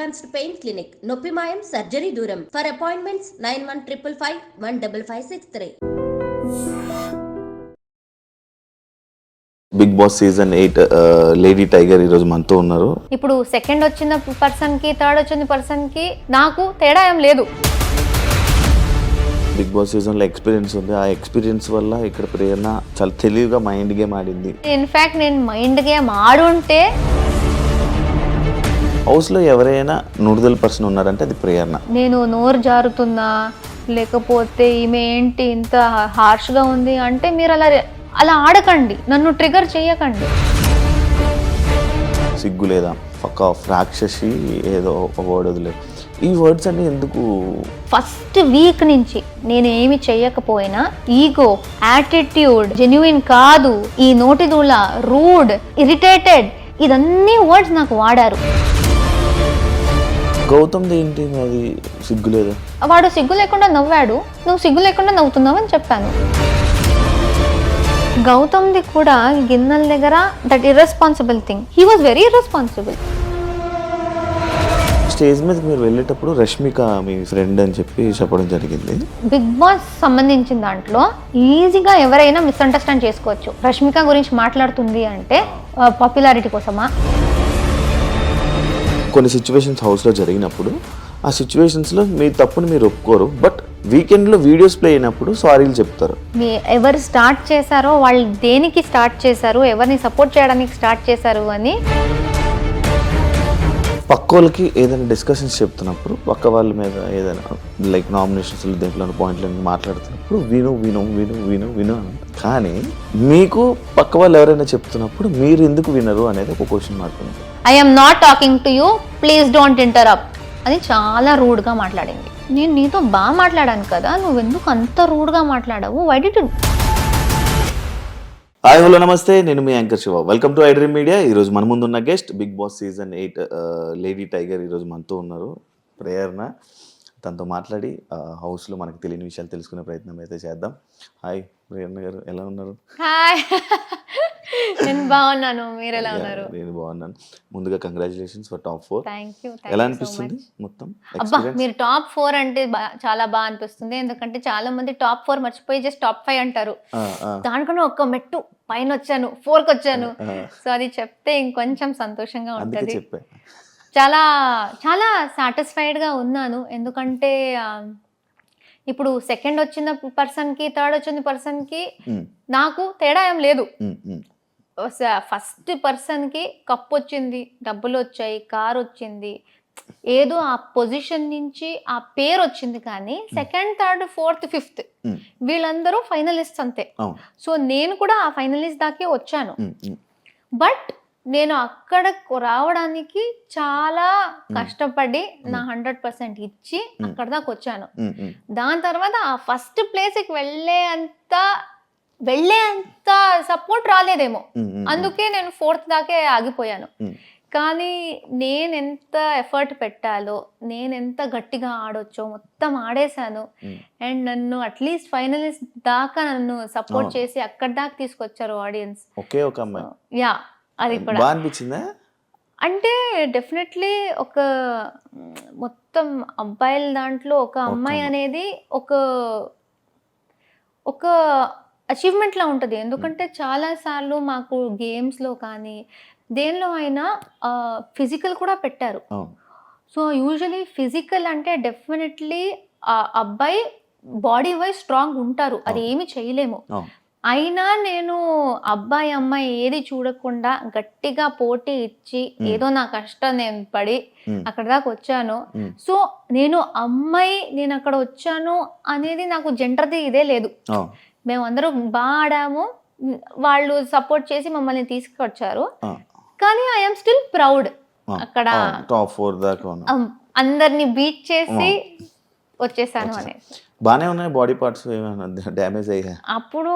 Advanced pain clinic. నొప్పి మాయం surgery దూరం. For appointments nine one triple five one double five six three. Bigg Boss season eight lady tiger ఈరోజు మనతో ఉన్నారు. ఇప్పుడు సెకండ్ వచ్చిన పర్సన్కి థర్డ్ వచ్చిన పర్సన్కి నాకు తేడా ఏం లేదు. బిగ్ బాస్ సీజన్లో ఎక్స్పీరియన్స్ ఉంది. ఆ ఎక్స్పీరియన్స్ వల్ల ఇక్కడ ప్రేరణ చాలా తెలివిగా మైండ్ గేమ్ ఆడింది. ఇన్ఫాక్ట్ నేను మైండ్ గేమ్ ఆడుంటే హౌస్లో ఎవరైనా నూడుదల పర్సన్ ఉన్నారంటే అది ప్రేరణ. నేను నోరు జారుతున్నా లేకపోతే ఈమె ఏంటి ఇంత హార్ష్గా ఉంది అంటే మీరు అలా అలా ఆడకండి నన్ను ట్రిగర్ చేయకండి సిగ్గు లేదా? ఒక రాక్షసి ఏదో ఒక వర్డ్ వదిలేదు ఈ వర్డ్స్ అన్ని ఎందుకు? ఫస్ట్ వీక్ నుంచి నేను ఏమి చెయ్యకపోయినా ఈగో యాటిట్యూడ్ జెన్యున్ కాదు ఈ నోటిదూల రూడ్ ఇరిటేటెడ్ ఇదన్నీ వర్డ్స్ నాకు వాడారు. గౌతమ్ది ఏంటి? అది సిగ్గు లేదా? వాడు సిగ్గు లేకుండా నవ్వాడు. నువ్వు సిగ్గు లేకుండా నవ్వుతున్నావు అని చెప్పాను. గౌతమ్ది కూడా గిన్నెల దగ్గర that irresponsible thing he was very irresponsible stage మీద మీరు వెళ్ళేటప్పుడు రష్మిక మీ ఫ్రెండ్ అని చెప్పి చెప్పడం జరిగింది. బిగ్ బాస్ సంబంధించిన దాంట్లో ఈజీగా ఎవరైనా మిస్అండర్స్టాండ్ చేసుకోవచ్చు. రష్మిక గురించి మాట్లాడుతుంది అంటే పాపులారిటీ కోసమా? కొన్ని సిచ్యువేషన్స్ హౌస్లో జరిగినప్పుడు ఆ సిచ్యువేషన్స్లో మీ తప్పుని మీరు ఒప్పుకోరు. బట్ వీకెండ్లో వీడియోస్ ప్లే అయినప్పుడు సారీలు చెప్తారు. మీ ఎవరు స్టార్ట్ చేశారో వాళ్ళు దేనికి స్టార్ట్ చేశారు ఎవరిని సపోర్ట్ చేయడానికి స్టార్ట్ చేశారు అని పక్క వాళ్ళకి ఏదైనా డిస్కషన్స్ చెప్తున్నప్పుడు పక్క వాళ్ళ మీద ఏదైనా లైక్ నామినేషన్స్ దేంట్లో పాయింట్లు మాట్లాడుతున్నప్పుడు విను విను విను విను విను. కానీ మీకు పక్క వాళ్ళు ఎవరైనా చెప్తున్నప్పుడు మీరు ఎందుకు వినరు అనేది ఒక క్వశ్చన్ ఉంది I'm not talking to you please don't interrupt అని చాలా రూడ్గా మాట్లాడింది. నేను నీతో బాగా మాట్లాడాను కదా నువ్వు ఎందుకు అంత రూడ్గా మాట్లాడావు? వై డి హాయ్ హలో నమస్తే. నేను మీ anchor Shiva. Welcome to iDream Media ఈరోజు మన ముందు ఉన్న guest Bigg Boss season eight lady tiger ఈరోజు మనతో ఉన్నారు. ప్రేరణ తనతో మాట్లాడి హౌస్లో మనకు తెలియని విషయాలు తెలుసుకునే ప్రయత్నం అయితే చేద్దాం. హాయ్ ప్రేరణ గారు ఎలా ఉన్నారు? హాయ్ నేను బాగున్నాను. మీరు ఎలా ఉన్నారు? నేను బాగున్నాను. ముందుగా కంగ్రాచులేషన్స్ ఫర్ టాప్ ఫోర్ ఎలా అనిపిస్తుంది మొత్తం? అబ్బా మీరు టాప్ ఫోర్ అంటే చాలా బాగా అనిపిస్తుంది. ఎందుకంటే చాలా మంది టాప్ ఫోర్ మర్చిపోయి జస్ట్ టాప్ ఫైవ్ అంటారు. దానికన్నా ఒక్క మెట్టు పైన వచ్చాను ఫోర్కి వచ్చాను. సో అది చెప్తే ఇంకొంచెం సంతోషంగా ఉంటుంది. చెప్పా. చాలా చాలా సాటిస్ఫైడ్గా ఉన్నాను. ఎందుకంటే ఇప్పుడు సెకండ్ వచ్చిన పర్సన్కి థర్డ్ వచ్చిన పర్సన్కి నాకు తేడా ఏం లేదు. ఫస్ట్ పర్సన్కి కప్ వచ్చింది డబ్బులు వచ్చాయి కార్ వచ్చింది. ఏదో ఆ పొజిషన్ నుంచి ఆ పేరు వచ్చింది కానీ సెకండ్ థర్డ్ ఫోర్త్ ఫిఫ్త్ వీళ్ళందరూ ఫైనలిస్ట్ అంతే. సో నేను కూడా ఆ ఫైనలిస్ట్ దాకే వచ్చాను. బట్ నేను అక్కడ రావడానికి చాలా కష్టపడి నా హండ్రెడ్ పర్సెంట్ ఇచ్చి అక్కడ దాకా వచ్చాను. దాని తర్వాత ఆ ఫస్ట్ ప్లేస్కి వెళ్ళే అంత వెళ్ళే అంత సపోర్ట్ రాలేదేమో. అందుకే నేను ఫోర్త్ దాకే ఆగిపోయాను. కానీ నేను ఎంత ఎఫర్ట్ పెట్టాలో నేను ఎంత గట్టిగా ఆడొచ్చో మొత్తం ఆడేశాను. అండ్ నన్ను అట్లీస్ట్ ఫైనలిస్ట్ దాకా నన్ను సపోర్ట్. చేసి అక్కడ దాకా తీసుకొచ్చారు ఆడియన్స్. ఒకే ఒక యా. అది కూడా. బాగా అనిపించిందా అంటే డెఫినెట్లీ ఒక మొత్తం అబ్బాయిల దాంట్లో ఒక అమ్మాయి. అనేది ఒక ఒక అచీవ్మెంట్ లా ఉంటుంది. ఎందుకంటే చాలా సార్లు మాకు గేమ్స్లో కానీ దేనిలో అయినా ఫిజికల్ కూడా పెట్టారు. సో యూజువలీ ఫిజికల్ అంటే డెఫినెట్లీ అబ్బాయి బాడీ వైజ్ స్ట్రాంగ్ ఉంటారు. అది ఏమి చేయలేము. అయినా నేను అబ్బాయి అమ్మాయి ఏది చూడకుండా గట్టిగా పోటీ ఇచ్చి ఏదో నా కష్టం నేను పడి అక్కడ దాకా వచ్చాను. సో నేను అమ్మాయి నేను అక్కడ వచ్చాను అనేది నాకు జెండర్ది ఇదే లేదు. మేమందరం బాగా ఆడాము. వాళ్ళు సపోర్ట్ చేసి మమ్మల్ని తీసుకొచ్చారు. కానీ ఐఎమ్ స్టిల్ ప్రౌడ్ అక్కడ అవును, టాప్ ఫోర్ దాకా ఉన్నా. అమ్, అందరిని బీట్ చేసి వచ్చేసాను అనేది బాగానే ఉన్నాయి బాడీ పార్ట్స్ ఏమైనా డ్యామేజ్ అయ్యా అప్పుడు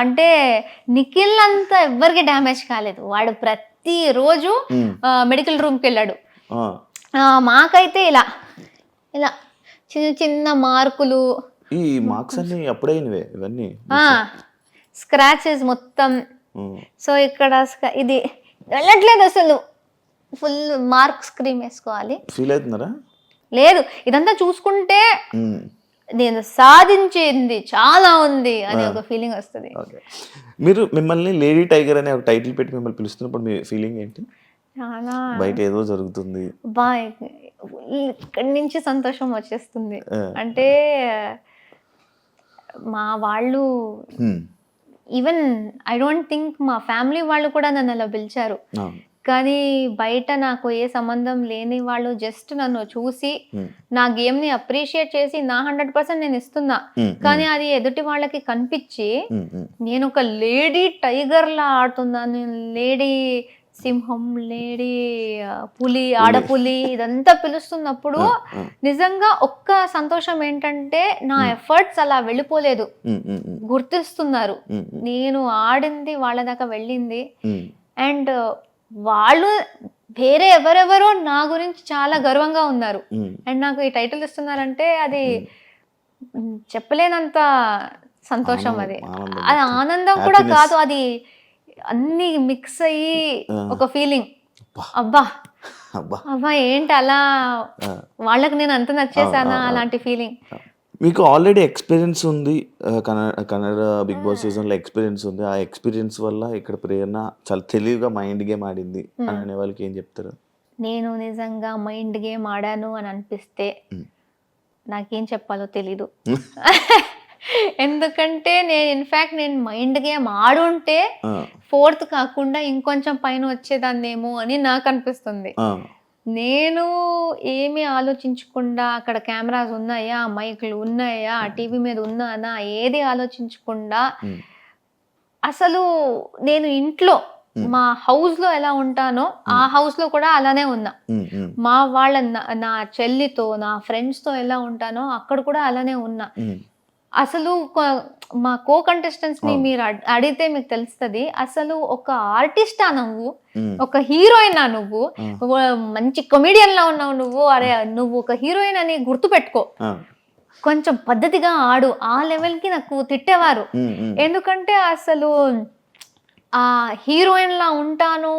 అంటే నిఖిల్ అంతా ఎవ్వరికి డ్యామేజ్ కాలేదు. వాడు ప్రతిరోజు ఉమ్, మెడికల్ రూమ్కి వెళ్ళాడు. మాకైతే ఇలా ఇలా చిన్న చిన్న మార్కులు. ఈ మార్క్స్ అన్ని అప్పుడైనవే ఇవన్నీ. స్క్రాచెస్ మొత్తం. సో ఇక్కడ ఇది వెళ్ళట్లేదు అసలు. ఫుల్ మార్క్స్ క్రీమ్ వేసుకోవాలి. ఫీల్ అవుతున్నారా? లేదు ఇదంతా చూసుకుంటే. నేను సాధించింది చాలా ఉంది అని ఒక ఫీలింగ్ వస్తుంది ఓకే మీరు మిమ్మల్ని లేడీ టైగర్ అనే ఒక టైటిల్ పెట్టి మిమ్మల్ని పిలుస్తున్నప్పుడు మీ ఫీలింగ్ ఏంటి చాలా బయట ఏదో జరుగుతుంది ఇక్కడి నుంచి సంతోషం వచ్చేస్తుంది. అంటే మా వాళ్ళు. ఈవెన్ ఐ డోంట్ థింక్ మా ఫ్యామిలీ వాళ్ళు కూడా నన్ను అలా పిలిచారు. కానీ బయట నాకు ఏ సంబంధం లేని వాళ్ళు జస్ట్ నన్ను చూసి. నా గేమ్ని అప్రిషియేట్ చేసి నా హండ్రెడ్ పర్సెంట్ నేను ఇస్తున్నా. కానీ అది ఎదుటి వాళ్ళకి కనిపించి. నేను ఒక లేడీ టైగర్లా ఆడుతున్నాను లేడీ సింహం లేడీ పులి ఆడపులి ఇదంతా పిలుస్తున్నప్పుడు. నిజంగా ఒక్క సంతోషం ఏంటంటే నా ఎఫర్ట్స్ అలా వెళ్ళిపోలేదు. గుర్తిస్తున్నారు. నేను ఆడింది వాళ్ళ దాకా వెళ్ళింది. అండ్ వాళ్ళు వేరే ఎవరెవరో నా గురించి చాలా గర్వంగా ఉన్నారు మ్మ్. అండ్ నాకు ఈ టైటిల్ ఇస్తున్నారంటే అది మ్, చెప్పలేనంత సంతోషం అది అది. ఆనందం కూడా. కాదు అది అన్ని మిక్స్ అయ్యి. ఒక ఫీలింగ్ అబ్బా. అబ్బా ఏంటి అలా. వాళ్ళకి నేను అంత నచ్చేసానా. అలాంటి ఫీలింగ్ మీకు ఆల్రెడీ ఎక్స్పీరియన్స్ ఉంది కన్నడ కన్నడ బిగ్ బాస్ సీజన్లో ఎక్స్పీరియన్స్ ఉంది. ఆ ఎక్స్పీరియన్స్ వల్ల ఇక్కడ ప్రేరణ చాలా తెలివిగా మైండ్ గేమ్ ఆడింది అని అనే వాళ్ళకి ఏం చెప్తారు? నేను నిజంగా మైండ్ గేమ్ ఆడాను అని అనిపిస్తే. నాకేం చెప్పాలో తెలీదు. ఎందుకంటే నేను ఇన్ఫాక్ట్ నేను మైండ్ గేమ్ ఆడుంటే ఫోర్త్ కాకుండా ఇంకొంచెం పైన వచ్చేదాన్నేమో అని నాకు అనిపిస్తుంది. నేను ఏమీ ఆలోచించకుండా అక్కడ కెమెరాస్ ఉన్నాయా? మైక్లు ఉన్నాయా? టీవీ మీద ఉన్నానా? ఏది ఆలోచించకుండా. అసలు నేను ఇంట్లో మా హౌస్లో ఎలా ఉంటానో ఆ హౌస్లో కూడా అలానే ఉన్నా. మ్, వాళ్ళ నా- చెల్లితో నా ఫ్రెండ్స్తో ఎలా ఉంటానో అక్కడ కూడా అలానే ఉన్నా. అసలు మా కో కంటెస్టెంట్స్ని మీరు అడ్- అడిగితే మీకు తెలుస్తుంది అసలు ఒక ఆర్టిస్టా నువ్వు. ఒక హీరోయినా నువ్వు? మంచి కమెడియన్ లా ఉన్నావు నువ్వు? అరే నువ్వు ఒక హీరోయిన్ అని గుర్తు పెట్టుకో కొంచెం పద్ధతిగా ఆడు. ఆ లెవెల్కి నాకు తిట్టేవారు. ఎందుకంటే అసలు ఆ హీరోయిన్ లా ఉంటాను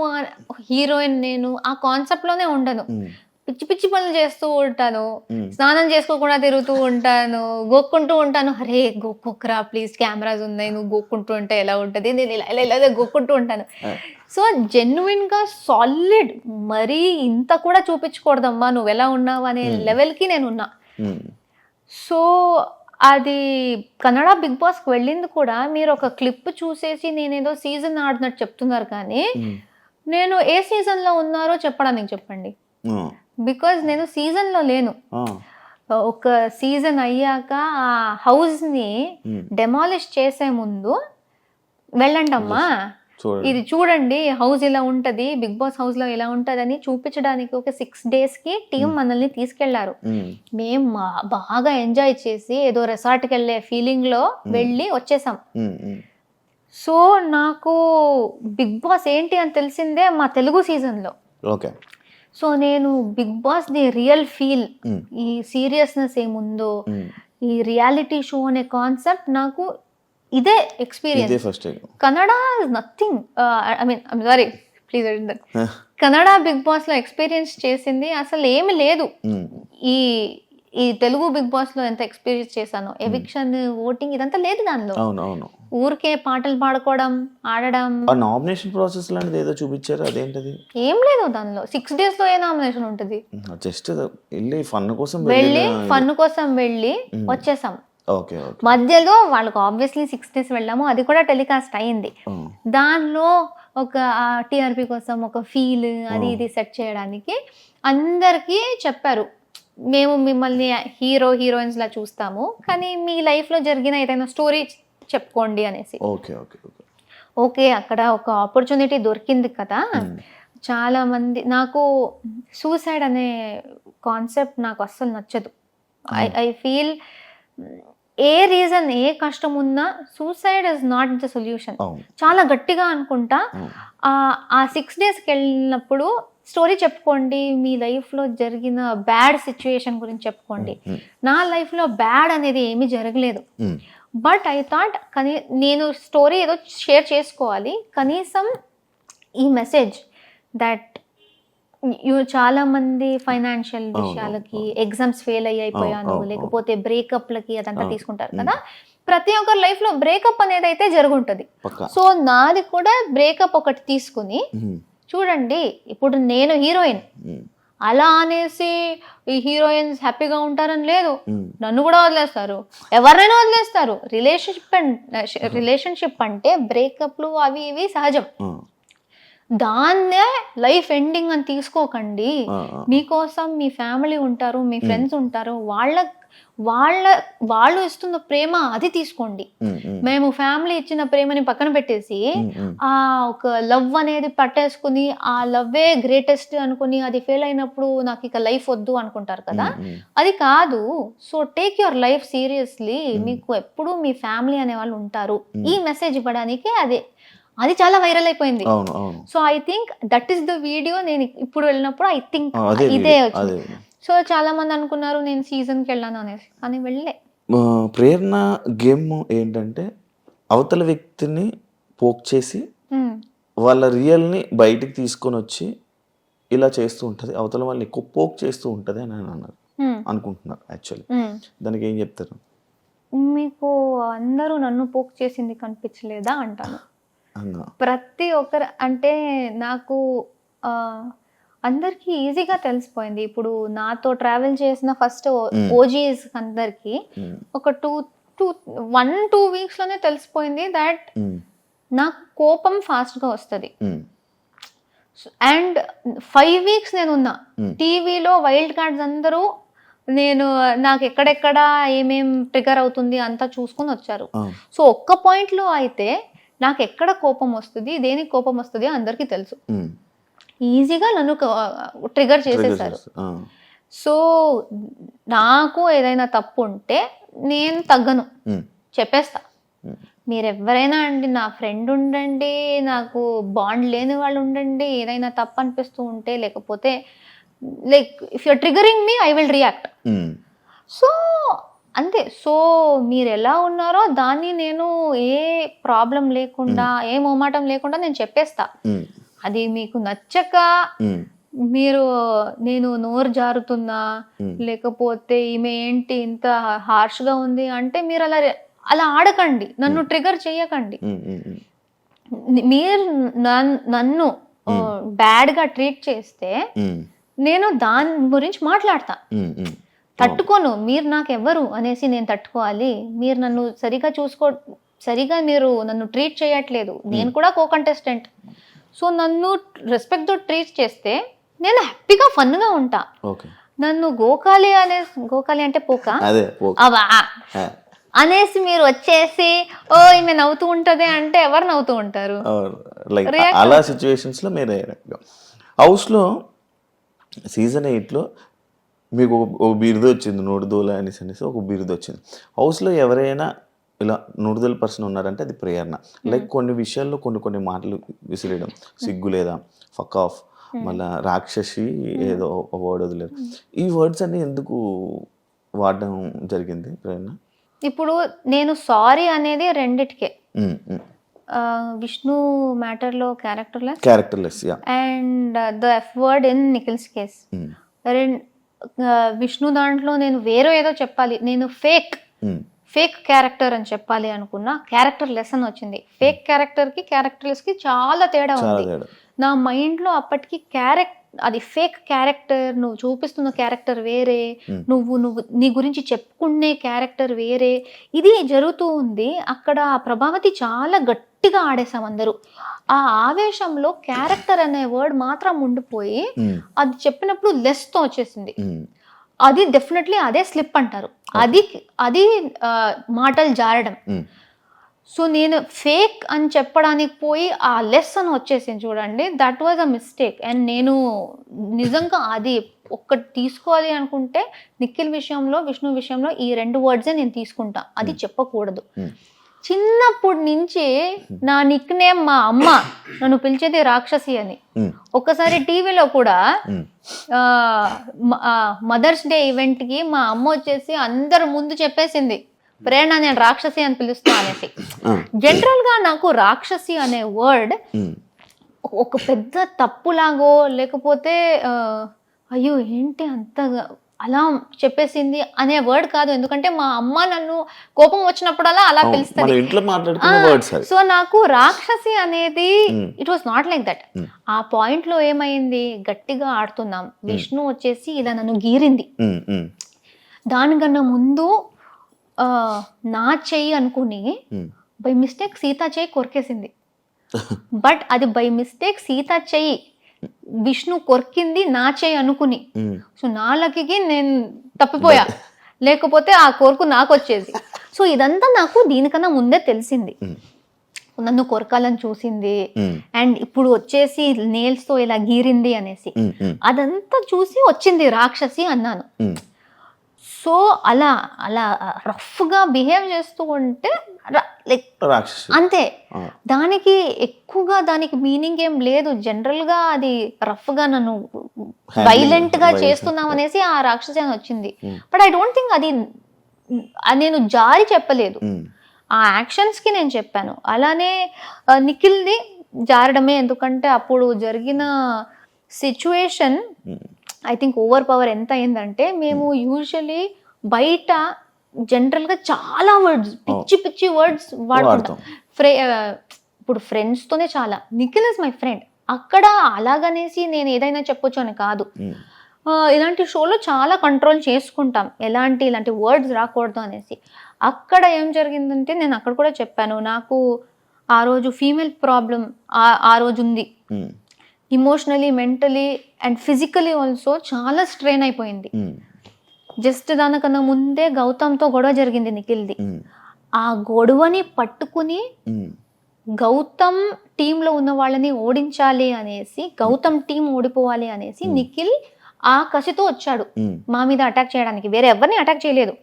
హీరోయిన్ నేను ఆ కాన్సెప్ట్లోనే ఉండను పిచ్చి పిచ్చి పనులు చేస్తూ ఉంటాను. స్నానం చేసుకోకుండా తిరుగుతూ ఉంటాను. గోక్కుంటూ ఉంటాను. అరే గోక్కురా ప్లీజ్ కెమెరాస్ ఉన్నాయి నువ్వు గోక్కుంటూ ఉంటే ఎలా ఉంటుంది? నేను ఇలా ఇలా ఇలా గోక్కుంటూ ఉంటాను. సో జెన్యున్గా సాలిడ్ మరీ ఇంత కూడా చూపించకూడదమ్మా. నువ్వు ఎలా ఉన్నావు అనే లెవెల్కి నేను ఉన్నా. సో అది కన్నడ బిగ్ బాస్కి వెళ్ళింది కూడా. మీరు ఒక క్లిప్ చూసేసి నేనేదో సీజన్ ఆడినట్టు చెప్తున్నారు కానీ. నేను ఏ సీజన్లో ఉన్నారో చెప్పడానికి చెప్పండి. బికాజ్ నేను సీజన్లో లేను. ఒక సీజన్ అయ్యాక ఆ హౌస్ని. డెమాలిష్ చేసే ముందు వెళ్ళండి అమ్మా చూడండి. ఇది చూడండి హౌస్ ఇలా ఉంటది బిగ్ బాస్ హౌస్లో ఇలా ఉంటదని చూపించడానికి ఒక సిక్స్ డేస్కి టీం మనల్ని తీసుకెళ్ళారు. మ్, మేము బాగా ఎంజాయ్ చేసి ఏదో రెసార్ట్కి వెళ్ళే ఫీలింగ్లో వెళ్ళి వచ్చేసాం. సో నాకు బిగ్ బాస్ ఏంటి అని తెలిసిందే మా తెలుగు సీజన్లో. ఓకే. సో నేను Bigg Boss the real feel ఈ సీరియస్నెస్ ఏముందో. ఈ రియాలిటీ షో అనే కాన్సెప్ట్ నాకు ఇదే experience. Kannada is nothing I mean I'm sorry please Kannada Bigg బాస్లో ఎక్స్పీరియన్స్ చేసింది అసలు ఏమి లేదు. ఈ ఈ తెలుగు బిగ్ బాస్లో ఎంత ఎక్స్పీరియన్స్ చేశాను ఎవిక్షన్ ఓటింగ్ ఇదంతా లేదు దానిలో. ఊరికే పాటలు పాడుకోవడం ఆడడం. ఆ నామినేషన్ ప్రాసెస్ లాంటిది ఏదో చూపించారు? అదేంటది? ఏం లేదు దానిలో. సిక్స్ డేస్లో ఏ నామినేషన్ ఉంటుంది జస్ట్ వెళ్ళి ఫన్ కోసం వెళ్ళి ఫన్ కోసం వెళ్ళి వచ్చేసాం. ఓకే మధ్యలో వాళ్ళకి ఆబ్వియస్లీ సిక్స్ డేస్ వెళ్ళాము. అది కూడా టెలికాస్ట్ అయింది. దానిలో ఒక టీఆర్పీ కోసం ఒక ఫీల్ అది ఇది సెట్ చేయడానికి అందరికీ చెప్పారు. మేము మిమ్మల్ని హీరో హీరోయిన్స్ లా చూస్తాము. కానీ మీ లైఫ్లో జరిగిన ఏదైనా స్టోరీ చెప్పుకోండి అనేసి. Okay okay okay. ఓకే అక్కడ ఒక ఆపర్చునిటీ దొరికింది కదా. చాలా మంది నాకు సూసైడ్ అనే కాన్సెప్ట్ నాకు అస్సలు నచ్చదు. ఐ ఐ ఫీల్ ఏ రీజన్ ఏ కష్టం ఉన్నా suicide is not the solution చాలా గట్టిగా అనుకుంటా. అవును. ఆ- సిక్స్ డేస్కి వెళ్ళినప్పుడు స్టోరీ చెప్పుకోండి మీ లైఫ్లో జరిగిన బ్యాడ్ సిచ్యుయేషన్ గురించి చెప్పుకోండి. మ్, నా లైఫ్లో బ్యాడ్ అనేది ఏమీ జరగలేదు. బట్ ఐ థాట్ కనీ నేను స్టోరీ ఏదో షేర్ చేసుకోవాలి. కనీసం ఈ మెసేజ్ దట్ యు- చాలా మంది ఫైనాన్షియల్ విషయాలకి ఎగ్జామ్స్ ఫెయిల్ అయ్యి అయిపోయాను లేకపోతే బ్రేకప్లకి అదంతా. తీసుకుంటారు కదా. ప్రతి ఒక్కరి లైఫ్లో బ్రేకప్ అనేది అయితే జరుగుంటది సో నాది కూడా బ్రేకప్ ఒకటి తీసుకుని చూడండి ఇప్పుడు నేను హీరోయిన్. అలా అనేసి ఈ హీరోయిన్స్ హ్యాపీగా ఉంటారని లేదు. నన్ను కూడా వదిలేస్తారు. ఎవరినైనా వదిలేస్తారు. రిలేషన్షిప్ రిలేషన్షిప్ అంటే బ్రేకప్లు అవి ఇవి సహజం. దాన్నే లైఫ్ ఎండింగ్ అని తీసుకోకండి. మీకోసం మీ ఫ్యామిలీ ఉంటారు మీ ఫ్రెండ్స్ ఉంటారు వాళ్ళ వాళ్ళ వాళ్ళు ఇస్తున్న ప్రేమ అది తీసుకోండి. మేము ఫ్యామిలీ ఇచ్చిన ప్రేమని పక్కన పెట్టేసి ఆ ఒక లవ్ అనేది పట్టేసుకుని ఆ లవ్వే గ్రేటెస్ట్ అనుకుని అది ఫెయిల్ అయినప్పుడు నాకు ఇక లైఫ్ వద్దు అనుకుంటారు కదా. అది కాదు. So take your life seriously మీకు ఎప్పుడు మీ ఫ్యామిలీ అనే వాళ్ళు ఉంటారు. ఈ మెసేజ్ ఇవ్వడానికి అదే. అది చాలా వైరల్ అయిపోయింది. So I think that is the video నేను ఇప్పుడు వెళ్ళినప్పుడు ఐ థింక్ ఇదే వచ్చింది. సో చాలా మంది అనుకున్నారు నేను సీజన్కి వెళ్ళాను అనేసి. కానీ వెళ్ళే ఆ, ప్రేరణ గేమ్ ఏంటంటే అవతల వ్యక్తిని పోక్ చేసి వాళ్ళ రియల్ని బయటికి తీసుకొని వచ్చి ఇలా చేస్తూ ఉంటుంది. అవతల వాళ్ళని ఎక్కువ పోక్ చేస్తూ ఉంటుంది అని అన్నారు. అనుకుంటున్నారు యాక్చువల్లీ. దానికి ఏం చెప్తారు? మీకు అందరూ నన్ను పోక్ చేసింది కనిపించలేదా అంటాను. ప్రతి ఒక్కరు అంటే నాకు అందరికీ ఈజీగా తెలిసిపోయింది. ఇప్పుడు నాతో ట్రావెల్ చేసిన ఫస్ట్ ఓజీఎస్ అందరికి ఒక టూ టూ వన్ టూ వీక్స్లోనే తెలిసిపోయింది దట్ నాకు కోపం ఫాస్ట్గా వస్తుంది. ఉమ్, అండ్ ఫైవ్ వీక్స్ నేను ఉన్నా. టీవీలో వైల్డ్ కార్డ్స్ అందరూ నేను నాకు ఎక్కడెక్కడ ఏమేం ట్రిగర్ అవుతుంది అంతా చూసుకొని వచ్చారు. సో ఒక్క పాయింట్లో అయితే నాకు ఎక్కడ కోపం వస్తుంది దేనికి కోపం వస్తుంది అందరికీ తెలుసు. ఈజీగా నన్ను ట్రిగర్ చేసేసారు. సో నాకు ఏదైనా తప్పు ఉంటే నేను తగ్గను. చెప్పేస్తా. మీరు ఎవరైనా అండి నా ఫ్రెండ్ ఉండండి నాకు బాండ్ లేని వాళ్ళు ఉండండి ఏదైనా తప్పు అనిపిస్తూ ఉంటే లేకపోతే like if you're triggering me I will react. So అంతే. సో మీరు ఎలా ఉన్నారో దాన్ని నేను ఏ ప్రాబ్లం లేకుండా ఏ మొమాటం లేకుండా నేను చెప్పేస్తా. అది మీకు నచ్చక మీరు నేను నోరు జారుతున్నా. లేకపోతే ఈమె ఏంటి ఇంత హార్ష్గా ఉంది అంటే మీరు అలా అలా ఆడకండి. నన్ను ట్రిగర్ చేయకండి. మీరు నన్- నన్ను బ్యాడ్గా ట్రీట్ చేస్తే నేను దాని గురించి మాట్లాడతా. తట్టుకోను. మీరు నాకు ఎవరు అనేసి నేను తట్టుకోవాలి. మీరు నన్ను సరిగా చూసుకో సరిగా మీరు నన్ను ట్రీట్ చేయట్లేదు. నేను కూడా కో కంటెస్టెంట్ సో నన్ను రెస్పెక్ట్తో ట్రీట్ చేస్తే నేను హ్యాపీగా ఫన్గా ఉంటా. ఓకే. నన్ను గోకాలి అనే గోకాలి అంటే పోక? అనేసి మీరు వచ్చేసి ఓ ఈమె నవ్వుతూ ఉంటది అంటే ఎవరు నవ్వుతూ ఉంటారు? అలా సిచ్యువేషన్స్లో మీరు హౌస్లో సీజన్ ఎయిట్లో మీకు ఒక- బిరుదు వచ్చింది నోడుదోల అనేసి అనేసి ఒక బిరుదు వచ్చింది. హౌస్లో ఎవరైనా ఇలా నోడుదోల పర్సన్ ఉన్నారంటే అది ప్రేరణ. లైక్ కొన్ని విషయాల్లో కొన్ని కొన్ని మాటలు విసిరేయడం. సిగ్గు లేదా ఫక్ ఆఫ్ మళ్ళా రాక్షసి ఏదో వర్డ్ వదిలేరు. ఈ వర్డ్స్ అన్ని ఎందుకు వాడడం జరిగింది ప్రేరణ? ఇప్పుడు నేను సారీ అనేది రెండిటికే. Vishnu మ్యాటర్లో characterless characterless and the F word in Nikhil's case Vishnu దాంట్లో నేను వేరే ఏదో చెప్పాలి. నేను ఫేక్ ఫేక్ క్యారెక్టర్ అని చెప్పాలి అనుకున్నా క్యారెక్టర్ లెసన్ వచ్చింది. ఫేక్ క్యారెక్టర్కి క్యారెక్టర్స్కి చాలా తేడా ఉంది. నా మైండ్లో అప్పటికి క్యారెక్ట్ అది ఫేక్ క్యారెక్టర్ నువ్వు చూపిస్తున్న క్యారెక్టర్ వేరే. నువ్వు నువ్వు నీ గురించి చెప్పుకునే క్యారెక్టర్ వేరే. ఇది జరుగుతూ ఉంది. అక్కడ ప్రభావతి చాలా గట్టిగా ఆడేసాం అందరూ. ఆ ఆవేశంలో క్యారెక్టర్ అనే వర్డ్ మాత్రం ఉండిపోయి అది చెప్పినప్పుడు లెస్తో వచ్చేసింది. అది డెఫినెట్లీ అదే స్లిప్ అంటారు. అది అది మాటలు జారడం. ఉమ్. సో నేను ఫేక్ అని చెప్పడానికి పోయి ఆ లెస్ అని వచ్చేసింది చూడండి. That was a mistake and నేను నిజంగా అది ఒక్కటి తీసుకోవాలి అనుకుంటే నిఖిల్ విషయంలో విష్ణు విషయంలో ఈ రెండు వర్డ్సే నేను తీసుకుంటా. అది చెప్పకూడదు. Hmm. చిన్నప్పటి నుంచి నా నిక్ నేమ్ మా అమ్మ నన్ను పిలిచేది రాక్షసి అని. ఉమ్, ఒక్కసారి టీవీలో కూడా మదర్స్ డే ఈవెంట్కి మా అమ్మ వచ్చేసి అందరు ముందు చెప్పేసింది ప్రేరణ నేను రాక్షసి అని పిలుస్తా అనేసి. జనరల్గా నాకు రాక్షసి అనే వర్డ్ ఒక పెద్ద తప్పులాగో లేకపోతే అయ్యో ఏంటి అంత అలా చెప్పేసింది అనే వర్డ్ కాదు. ఎందుకంటే మా అమ్మ నన్ను కోపం వచ్చినప్పుడల్లా అలా పిలుస్తుంది. సో నాకు రాక్షసి అనేది. It was not like that. ఆ పాయింట్లో ఏమైంది? గట్టిగా ఆడుతున్నాం. విష్ణు వచ్చేసి ఇలా నన్ను గీరింది. దానికన్నా ముందు నా చెయ్యి అనుకుని. బై మిస్టేక్ సీత చెయ్యి కొరికేసింది. బట్ అది బై మిస్టేక్ సీత చెయ్యి విష్ణు కొరికింది నా అనుకుని. సో నా లక్కీకి నేను తప్పిపోయా. లేకపోతే ఆ కోరుకు నాకు వచ్చేది సో ఇదంతా నాకు దీనికన్నా ముందే తెలిసింది. నన్ను కొరకాలని చూసింది. అండ్ ఇప్పుడు వచ్చేసి nails తో ఇలా గీరింది అనేసి. అదంతా చూసి వచ్చింది రాక్షసి అన్నాను. సో అలా అలా రఫ్గా బిహేవ్ చేస్తూ ఉంటే లైక్ అంతే. దానికి ఎక్కువగా దానికి మీనింగ్ ఏం లేదు. జనరల్గా అది రఫ్గా నన్ను వైలెంట్గా. చేస్తున్నాం అనేసి ఆ రాక్షసి అని వచ్చింది. Hmm. But I don't think అది నేను జారి చెప్పలేదు. ఉమ్, ఆ యాక్షన్స్కి నేను చెప్పాను. అలానే నిఖిల్ది జారడమే. ఎందుకంటే అప్పుడు జరిగిన situation. I think over power ఎంత అయిందంటే మేము యూజువలీ బయట జనరల్గా చాలా వర్డ్స్ పిచ్చి పిచ్చి వర్డ్స్ వాడుకుంటాం. ఫ్రే ఇప్పుడు ఫ్రెండ్స్ తోనే చాలా. Nikhil is my friend. అక్కడ అలాగనేసి నేను ఏదైనా చెప్పొచ్చు అని కాదు. ఇలాంటి షోలో చాలా కంట్రోల్ చేసుకుంటాం. ఎలాంటి ఇలాంటి వర్డ్స్ రాకూడదు అనేసి. అక్కడ ఏం జరిగిందంటే నేను అక్కడ కూడా చెప్పాను. నాకు ఆ రోజు ఫీమేల్ ప్రాబ్లం ఆ రోజు ఉంది. Emotionally mentally and physically also చాలా స్ట్రెయిన్ అయిపోయింది. జస్ట్ దానికన్నా ముందే గౌతమ్తో గొడవ జరిగింది నిఖిల్ది. ఆ గొడవని పట్టుకుని గౌతమ్ టీంలో ఉన్న వాళ్ళని ఓడించాలి అనేసి గౌతమ్ టీం ఓడిపోవాలి అనేసి నిఖిల్ ఆ కసితో వచ్చాడు. మా మీద అటాక్ చేయడానికి. వేరే ఎవరిని అటాక్ చేయలేదు.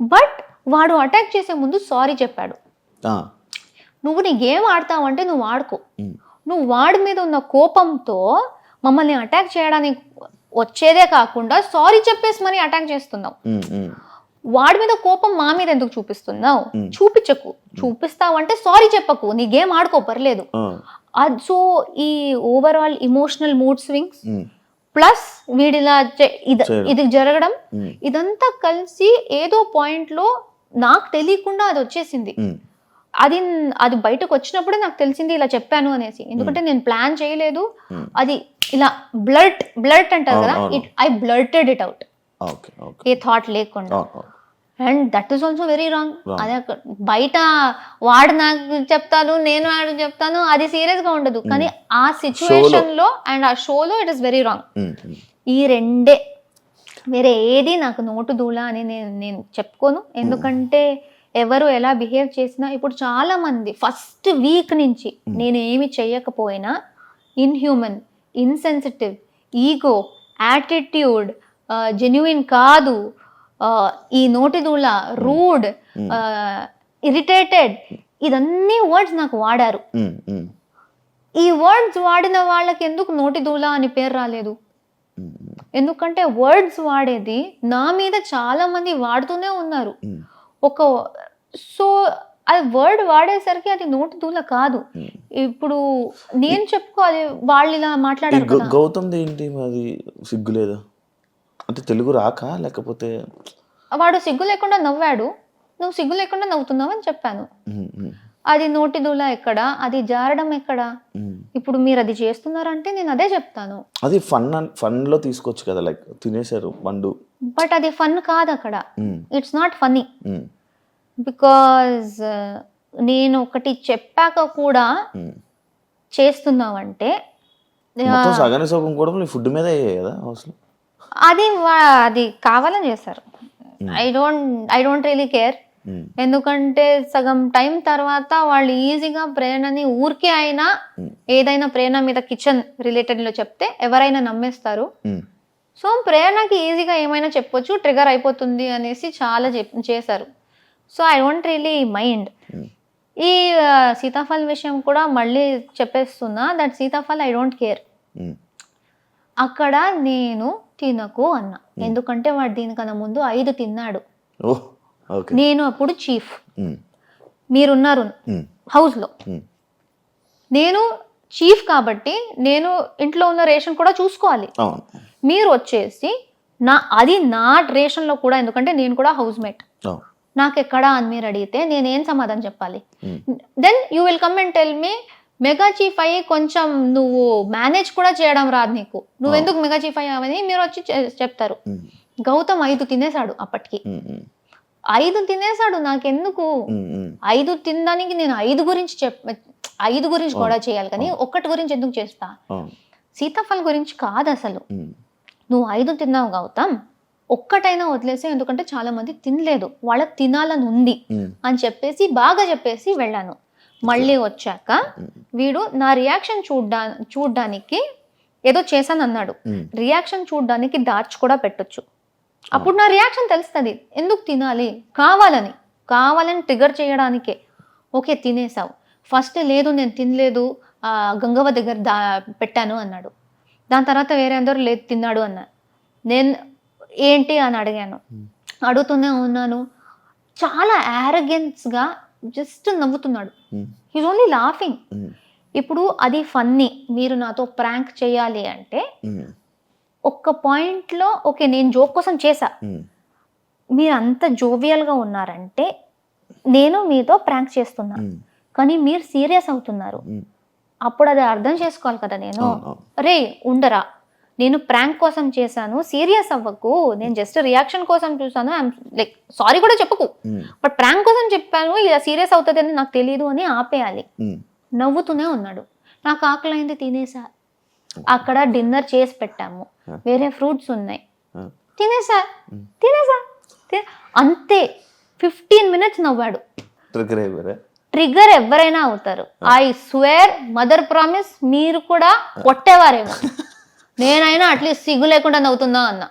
బట్ వాడు అటాక్ చేసే ముందు సారీ చెప్పాడు. నువ్వు నీ గేమ్ ఆడతావంటే నువ్వు ఆడుకో. నువ్వు వాడి మీద ఉన్న కోపంతో మమ్మల్ని అటాక్ చేయడానికి వచ్చేదే కాకుండా సారీ చెప్పేసి మరి అటాక్ చేస్తున్నావు. వాడి మీద కోపం మా మీద ఎందుకు చూపిస్తున్నావు. చూపించకు. చూపిస్తావంటే సారీ చెప్పకు. నీ గేమ్ ఆడుకో పర్లేదు. సో ఈ overall emotional mood swings plus వీడిలా ఇది జరగడం ఇదంతా కలిసి ఏదో పాయింట్లో నాకు తెలియకుండా అది వచ్చేసింది. అది అది బయటకు వచ్చినప్పుడే నాకు తెలిసింది ఇలా చెప్పాను అనేసి. ఎందుకంటే నేను ప్లాన్ చేయలేదు. అది ఇలా బ్లడ్ బ్లడ్ అంటారు కదా. It I blurted it out. A thought లేకుండా. And that is also very wrong. అదే బయట వాడు నాకు చెప్తాను నేను వాడు చెప్తాను అది సీరియస్గా ఉండదు. కానీ ఆ సిచ్యువేషన్లో అండ్ ఆ షోలో ఇట్ ఇస్ వెరీ రాంగ్. ఈ రెండే. వేరే ఏది నాకు నోటు దూల అని నేను నేను చెప్పుకోను. ఎందుకంటే ఎవరు ఎలా బిహేవ్ చేసినా ఇప్పుడు చాలా మంది ఫస్ట్ వీక్ నుంచి నేను ఏమి చెయ్యకపోయినా inhuman insensitive ego attitude genuine కాదు ఈ నోటి దూల రూడ్ ఇరిటేటెడ్ ఇదన్నీ వర్డ్స్ నాకు వాడారు. ఈ వర్డ్స్ వాడిన వాళ్ళకి ఎందుకు నోటి దూల అని పేరు రాలేదు? ఎందుకంటే వర్డ్స్ వాడేది నా మీద చాలా మంది వాడుతూనే ఉన్నారు. ఒక సో అది వర్డ్ వాడేసరికి అది నోటి దూల కాదు. ఉమ్. ఇప్పుడు నేను చెప్పుకోవాలి వాళ్ళు ఇలా మాట్లాడారు గౌ- కదా. గౌతమ్ది ఏంటి మరి సిగ్గు లేదా? అంటే తెలుగు రాక? లేకపోతే వాడు సిగ్గు లేకుండా నవ్వాడు. నువ్వు సిగ్గు లేకుండా నవ్వుతున్నావు అని చెప్పాను. ఉమ్, ఉమ్, అది నోటి దూల ఎక్కడ? అది జారడం ఎక్కడ. ఇప్పుడు మీరు అది చేస్తున్నారంటే నేను అదే చెప్తాను. అది ఫన్ ఫన్లో తీసుకోవచ్చు కదా లైక్ తినేశారు పండు బట్ అది ఫన్ కాదు అక్కడ. ఇట్స్ నాట్ ఫనీ బికాజ్ నేను ఒకటి చెప్పాక కూడా. చేస్తున్నావంటే మొత్తం సగాని సగం కూడా నీ ఫుడ్ మీద కదా అది అది కావాలని చేస్తారు I don't I don't really care ఎందుకంటే సగం టైం తర్వాత వాళ్ళు ఈజీగా ప్రేరణని ఊరికే అయినా. ఏదైనా ప్రేరణ మీద కిచెన్ రిలేటెడ్లో చెప్తే ఎవరైనా నమ్మేస్తారు. సో ప్రేరణకి ఈజీగా ఏమైనా చెప్పొచ్చు ట్రిగర్ అయిపోతుంది అనేసి చాలా చేశారు. So I don't really mind. ఈ సీతాఫల్ విషయం కూడా మళ్ళీ చెప్పేస్తున్నా that sitaphal I don't care. అక్కడ నేను తినకు అన్నా. ఎందుకంటే వాడు దీనికన్నా ముందు ఐదు తిన్నాడు. నేను అప్పుడు చీఫ్. మీరున్నారు హౌస్లో. నేను చీఫ్ కాబట్టి నేను ఇంట్లో ఉన్న రేషన్ కూడా చూసుకోవాలి. మీరు వచ్చేసి నా అది నా రేషన్లో కూడా ఎందుకంటే నేను కూడా హౌస్ మేట్ అవును. నాకు ఎక్కడ అని మీరు అడిగితే నేను ఏం సమాధానం చెప్పాలి. Then you will come and tell me mega chief అయ్యి కొంచెం నువ్వు మేనేజ్ కూడా చేయడం రాదు నీకు. నువ్వు. ఎందుకు మెగా చీఫ్ అయ్యావని మీరు వచ్చి చెప్తారు. గౌతమ్ ఐదు తినేశాడు అప్పటికి. ఐదు తినేశాడు నాకెందుకు. ఐదు తినడానికి నేను ఐదు గురించి చెప్ ఐదు గురించి. కూడా చేయాలి కానీ ఒక్కటి గురించి ఎందుకు చేస్తా? సీతాఫల్ గురించి కాదు అసలు. నువ్వు ఐదు తిన్నావు గౌతమ్ ఒక్కటైనా వదిలేసి ఎందుకంటే చాలా మంది తినలేదు. వాళ్ళకి తినాలని ఉంది. అని చెప్పేసి బాగా చెప్పేసి వెళ్ళాను. మళ్ళీ వచ్చాక వీడు నా రియాక్షన్ చూడ్డా చూడ్డానికి ఏదో చేశాను అన్నాడు ఉమ్. రియాక్షన్ చూడ్డానికి దాచి కూడా పెట్టొచ్చు. అప్పుడు నా రియాక్షన్ తెలుస్తుంది. ఎందుకు తినాలి? కావాలని. కావాలని ట్రిగర్ చేయడానికే. ఓకే తినేసావు ఫస్ట్ లేదు నేను తినలేదు ఆ, గంగవ్వ దగ్గర దా పెట్టాను అన్నాడు. దాని తర్వాత వేరే అందరూ లేదు తిన్నాడు అన్నారు నేను ఏంటి అని అడిగాను. అడుగుతూనే ఉన్నాను. చాలా యారగెన్స్గా జస్ట్ నవ్వుతున్నాడు. Is only laughing. ఇప్పుడు అది ఫన్నీ మీరు నాతో ప్రాంక్ చేయాలి అంటే. ఒక్క పాయింట్లో ఓకే నేను జోక్ కోసం చేశా ఉమ్. మీరు అంత జోవియల్గా ఉన్నారంటే నేను మీతో ప్రాంక్ చేస్తున్నా ఉమ్. కానీ మీరు సీరియస్ అవుతున్నారు. అప్పుడు అది అర్థం చేసుకోవాలి కదా నేను. రే ఉండరా నేను ప్రాంక్ కోసం చేశాను సీరియస్ అవ్వకు నేను జస్ట్ రియాక్షన్ కోసం చూసాను ఐఎమ్ లైక్ సారీ కూడా చెప్పకు. బట్ ప్రాంక్ కోసం చెప్పాను ఇలా సీరియస్ అవుతుంది అని నాకు తెలియదు అని ఆపేయాలి. నవ్వుతూనే ఉన్నాడు నాకు ఆకలి అయింది తినేసా అక్కడ డిన్నర్ చేసి పెట్టాము. వేరే ఫ్రూట్స్ ఉన్నాయి. తినేసా? తినేసా? అంతే. ఫిఫ్టీన్ మినిట్స్ నవ్వాడు. ట్రిగర్ ఎవరైనా అవుతారు. ఐ స్వేర్ మదర్ ప్రామిస్ మీరు కూడా కొట్టేవారేమో. నేనైనా అట్లీస్ట్ సిగ్గు లేకుండా నవ్వుతుందా అన్న.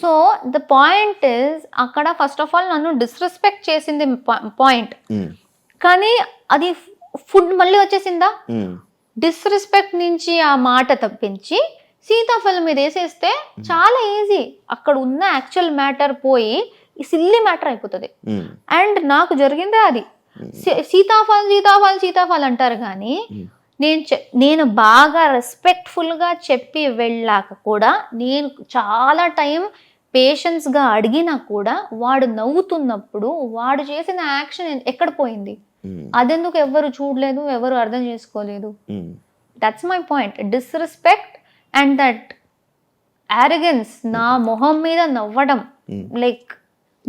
సో ద పాయింట్ ఇస్ అక్కడ ఫస్ట్ ఆఫ్ ఆల్ నన్ను డిస్రెస్పెక్ట్ చేసింది పాయింట్. కానీ అది ఫుడ్ మళ్ళీ వచ్చేసిందా. డిస్రెస్పెక్ట్ నుంచి ఆ మాట తప్పించి సీతాఫలం మీద వేసేస్తే చాలా ఈజీ. అక్కడ ఉన్న యాక్చువల్ మ్యాటర్ పోయి ఈ సిల్లీ మ్యాటర్ అయిపోతుంది. అండ్ నాకు జరిగిందే అది. సీతాఫల్ సీతాఫల్ సీతాఫల్ అంటారు కానీ నేను నేను బాగా రెస్పెక్ట్ఫుల్గా చెప్పి వెళ్ళాక కూడా నేను చాలా టైం పేషెన్స్గా అడిగినా కూడా వాడు నవ్వుతున్నప్పుడు వాడు చేసిన యాక్షన్ ఎక్కడ పోయింది. అదెందుకు ఎవరు చూడలేదు ఎవరు అర్థం చేసుకోలేదు. That's my point disrespect and that arrogance నా మొహం మీద నవ్వడం. Hmm. లైక్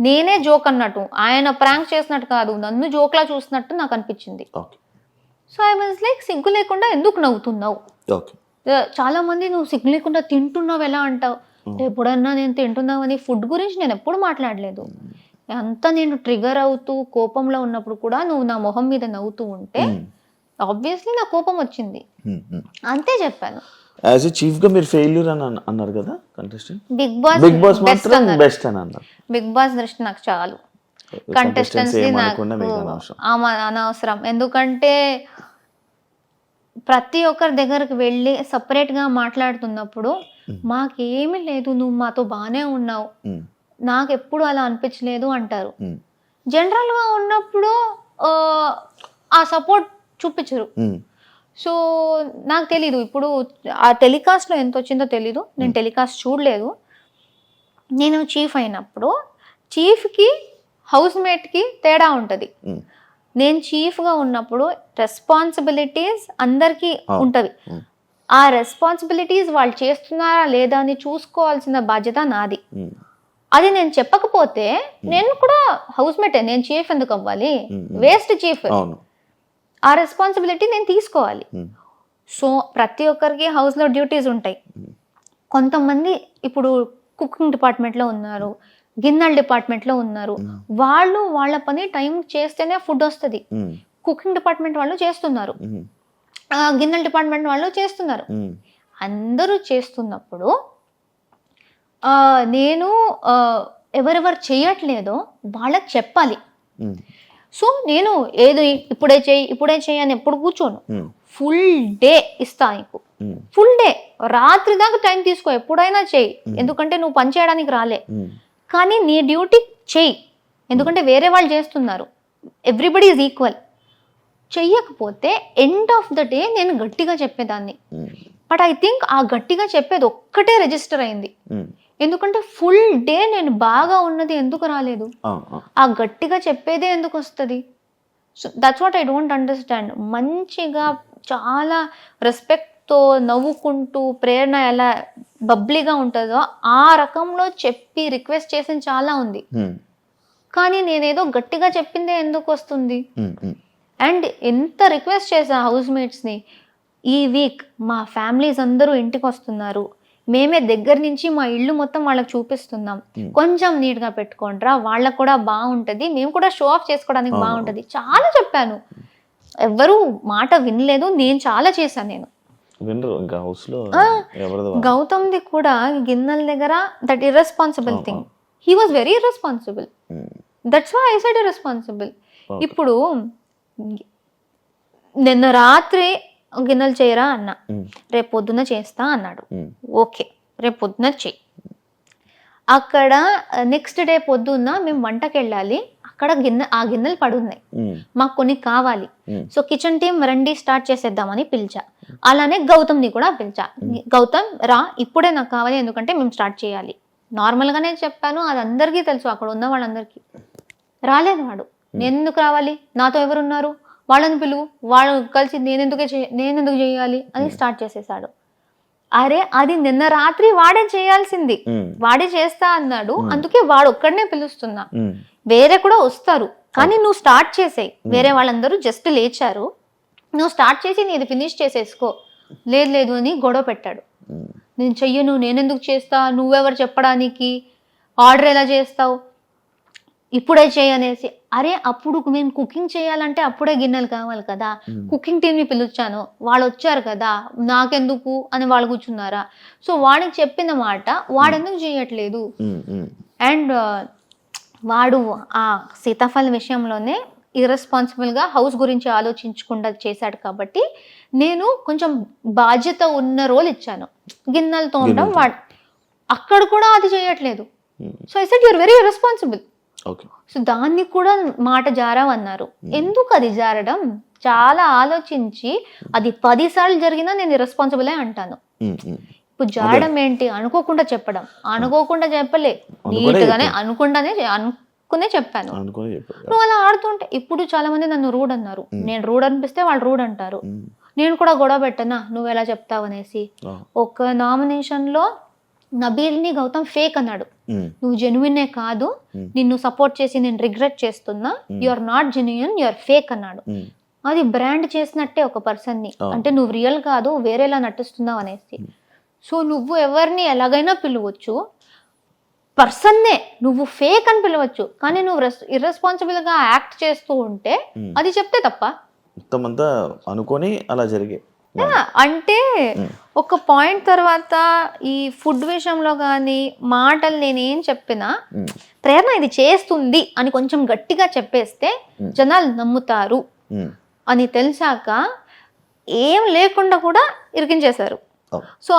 నేనే జోక్ అన్నట్టు. ఆయన ప్రాంక్ చేసినట్టు కాదు. నన్ను జోక్లా చూసినట్టు నాకు అనిపించింది. సో ఐ వాజ్ లైక్ సిగ్గు లేకుండా ఎందుకు నవ్వుతున్నావు? చాలా మంది నువ్వు సిగ్గు లేకుండా తింటున్నావు ఎలా అంటావు? ఎప్పుడన్నా నేను తింటున్నావని ఫుడ్ గురించి నేను ఎప్పుడు మాట్లాడలేదు. అంత నేను ట్రిగర్ అవుతూ కోపంలో ఉన్నప్పుడు కూడా నువ్వు నా మొహం మీద నవ్వుతూ ఉంటే. ఆబ్వియస్లీ నా కోపం వచ్చింది. ఉమ్. ఉమ్. అంతే చెప్పాను. యాజ్ ఎ చీఫ్గా మీరు ఫెయిల్యూర్ అని అన్న- అన్నారు కదా contestant Bigg Boss Bigg Boss మాత్రం బెస్ట్ అని అన్నారు. బిగ్ బాస్ దృష్టి నాకు చాలు. కంటెస్టెన్సీ నాకు అనవసరం. ఆమ- అనవసరం. ఎందుకంటే ప్రతి ఒక్కరి దగ్గరకు వెళ్ళి సపరేట్గా మాట్లాడుతున్నప్పుడు మాకేమీ లేదు. నువ్వు మాతో బాగానే ఉన్నావు. నాకు ఎప్పుడు అలా అనిపించలేదు అంటారు. జనరల్గా ఉన్నప్పుడు ఆ, సపోర్ట్ చూపించరు. సో నాకు తెలీదు ఇప్పుడు ఆ టెలికాస్ట్లో ఎంత వచ్చిందో తెలీదు నేను టెలికాస్ట్ చూడలేదు నేను చీఫ్ అయినప్పుడు చీఫ్కి హౌస్ మేట్కి తేడా ఉంటుంది. నేను చీఫ్గా ఉన్నప్పుడు రెస్పాన్సిబిలిటీస్ అందరికీ ఉమ్. ఆ రెస్పాన్సిబిలిటీస్ వాళ్ళు చేస్తున్నారా లేదా అని చూసుకోవాల్సిన బాధ్యత నాది. అది నేను చెప్పకపోతే నేను కూడా హౌస్ మేటే నేను చీఫ్ ఎందుకు అవ్వాలి. Waste chief. ఆ రెస్పాన్సిబిలిటీ నేను తీసుకోవాలి. సో ప్రతి ఒక్కరికి హౌస్లో డ్యూటీస్ ఉంటాయి. కొంతమంది ఇప్పుడు కుకింగ్ డిపార్ట్మెంట్లో ఉన్నారు గిన్నెల డిపార్ట్మెంట్లో ఉన్నారు. వాళ్ళు వాళ్ళ పని టైం చేస్తేనే ఫుడ్ వస్తుంది. కుకింగ్ డిపార్ట్మెంట్ వాళ్ళు చేస్తున్నారు. గిన్నెల డిపార్ట్మెంట్ వాళ్ళు చేస్తున్నారు. అందరూ చేస్తున్నప్పుడు నేను ఎవరెవరు చేయట్లేదో వాళ్ళకి చెప్పాలి. సో నేను ఏది ఇప్పుడే చేయి ఇప్పుడే చేయి అని ఎప్పుడు కూర్చోను. ఫుల్ డే ఇస్తా నీకు. ఫుల్ డే రాత్రి దాకా టైం తీసుకో ఎప్పుడైనా చేయి. ఎందుకంటే నువ్వు పని చేయడానికి రాలే. కానీ నీ డ్యూటీ చేయి. ఎందుకంటే వేరే వాళ్ళు చేస్తున్నారు. ఎవ్రీబడి ఈజ్ ఈక్వల్ చెయ్యకపోతే ఎండ్ ఆఫ్ ద డే నేను గట్టిగా చెప్పేదాన్ని. బట్ ఐ థింక్ ఆ గట్టిగా చెప్పేది ఒక్కటే రిజిస్టర్ అయింది. ఎందుకంటే ఫుల్ డే నేను బాగా ఉన్నది ఎందుకు రాలేదు? ఆ, గట్టిగా చెప్పేదే ఎందుకు వస్తుంది? So that's what I don't understand మంచిగా చాలా రెస్పెక్ట్తో నవ్వుకుంటూ ప్రేరణ ఎలా బబ్లీగా ఉంటుందో ఆ రకంలో చెప్పి రిక్వెస్ట్ చేసిన చాలా ఉంది. కానీ నేనేదో గట్టిగా చెప్పిందే ఎందుకు వస్తుంది? అండ్ ఎంత రిక్వెస్ట్ చేసా హౌస్ మేట్స్ని ఈ వీక్ మా ఫ్యామిలీస్ అందరూ ఇంటికి వస్తున్నారు. మేమే దగ్గర నుంచి మా ఇల్లు మొత్తం వాళ్ళకి చూపిస్తున్నాం. కొంచెం నీట్గా పెట్టుకోండిరా వాళ్ళకు కూడా బాగుంటుంది మేము కూడా షో ఆఫ్ చేసుకోవడానికి. బాగుంటుంది చాలా చెప్పాను. ఎవ్వరూ మాట వినలేదు. నేను చాలా చేశాను నేను. ఎవరిదో గౌతమ్ది కూడా గిన్నెల దగ్గర that irresponsible thing he was very irresponsible that's why I side responsible Okay. ఇప్పుడు నిన్న రాత్రి గిన్నెలు చేయరా అన్న. రేపు పొద్దున్న చేస్తా అన్నాడు. ఓకే రేపు పొద్దున్న చెయ్యి అక్కడ నెక్స్ట్ డే పొద్దున్న మేము వంటకి వెళ్ళాలి అక్కడ గిన్నె ఆ గిన్నెలు పడున్నాయి. మాకు కొన్ని కావాలి. సో కిచెన్ టీం రండి స్టార్ట్ చేసేద్దామని పిలిచా. అలానే గౌతమ్ని కూడా పిలిచా. గౌతమ్ రా ఇప్పుడే నాకు కావాలి ఎందుకంటే మేము స్టార్ట్ చేయాలి. నార్మల్గానే చెప్పాను అది అందరికీ తెలుసు అక్కడ ఉన్న వాళ్ళందరికీ. రాలేదు వాడు. నేను ఎందుకు రావాలి? నాతో ఎవరున్నారు? వాళ్ళని పిలువు వాళ్ళు కలిసి నేనెందుకు నేనెందుకు చేయాలి అని స్టార్ట్ చేసేసాడు. అరే అది నిన్న రాత్రి వాడే చేయాల్సింది. ఉమ్, వాడే చేస్తా అన్నాడు. అందుకే వాడు ఒక్కడనే పిలుస్తున్నా వేరే కూడా వస్తారు. కానీ నువ్వు స్టార్ట్ చేసేయి. వేరే వాళ్ళందరూ జస్ట్ లేచారు. నువ్వు స్టార్ట్ చేసి నీది ఫినిష్ చేసేసుకో. లేదు లేదు అని గొడవ పెట్టాడు. నేను చెయ్యను నేనెందుకు చేస్తా? నువ్వెవరు చెప్పడానికి? ఆర్డర్ ఎలా చేస్తావు? ఇప్పుడే చేయనేసి అరే అప్పుడు మేము కుకింగ్ చేయాలంటే అప్పుడే గిన్నెలు కావాలి కదా. కుకింగ్ టీమ్ని పిలిచాను. వాళ్ళు వచ్చారు కదా. నాకెందుకు అని వాళ్ళు కూర్చున్నారా? సో వాడికి చెప్పిన మాట వాడెందుకు చేయట్లేదు? అండ్ వాడు ఆ సీతాఫలం విషయంలోనే ఇర్రెస్పాన్సిబుల్గా హౌస్ గురించి ఆలోచించకుండా చేశాడు కాబట్టి నేను కొంచెం బాధ్యత ఉన్న రోల్ ఇచ్చాను. గిన్నెలు తోమడం గిన్నెలు వాడు. అక్కడ కూడా అది చేయట్లేదు. So I said you're very responsible okay so దాన్ని కూడా మాట జారావన్నారు. ఎందుకు అది జారడం? చాలా ఆలోచించి అది పదిసార్లు జరిగినా నేను రెస్పాన్సిబులే అంటాను. ఉమ్, ఉమ్, ఇప్పుడు జారడం ఏంటి? అనుకోకుండా చెప్పడం. అనుకోకుండా చెప్పలే. అనుకునే నీట్గానే అనుకుండానే అనుకునే చెప్పాను. నువ్వు అలా ఆడుతుంటే ఇప్పుడు చాలా మంది నన్ను రూడ్ అన్నారు. నేను రూడ్ అనిపిస్తే వాళ్ళు రూడ్ అంటారు. నేను కూడా గొడవ పెట్టనా? నువ్వు ఎలా చెప్తావు అనేసి. ఆ, ఒక నామినేషన్లో నబీల్ని గౌతమ్ ఫేక్ అన్నాడు. నువ్వు జెన్యునే కాదు Hmm. నిన్ను సపోర్ట్ చేసి నేను రిగ్రెట్ చేస్తున్నా you are not genuine you are fake అన్నాడు. ఉమ్, అది బ్రాండ్ చేసినట్టే ఒక పర్సన్ని. అంటే నువ్వు రియల్ కాదు వేరేలా నటిస్తున్నావు అనేసి. సో నువ్వు ఎవరిని ఎలాగైనా పిలవచ్చు. పర్సన్నే నువ్వు ఫేక్ అని పిలవచ్చు. కానీ నువ్వు ఇర్రెస్పాన్సిబుల్గా యాక్ట్ చేస్తూ ఉంటే Hmm. అది చెప్తే తప్ప. మొత్తం అంతా అనుకొని అలా జరిగే. అంటే ఒక పాయింట్ తర్వాత ఈ ఫుడ్ విషయంలో కానీ మాటలు నేనేం చెప్పినా ఉమ్, ప్రేరణ ఇది చేస్తుంది అని కొంచెం గట్టిగా చెప్పేస్తే జనాలు నమ్ముతారు. అని తెలిసాక ఏం లేకుండా కూడా ఇరికించేశారు. సో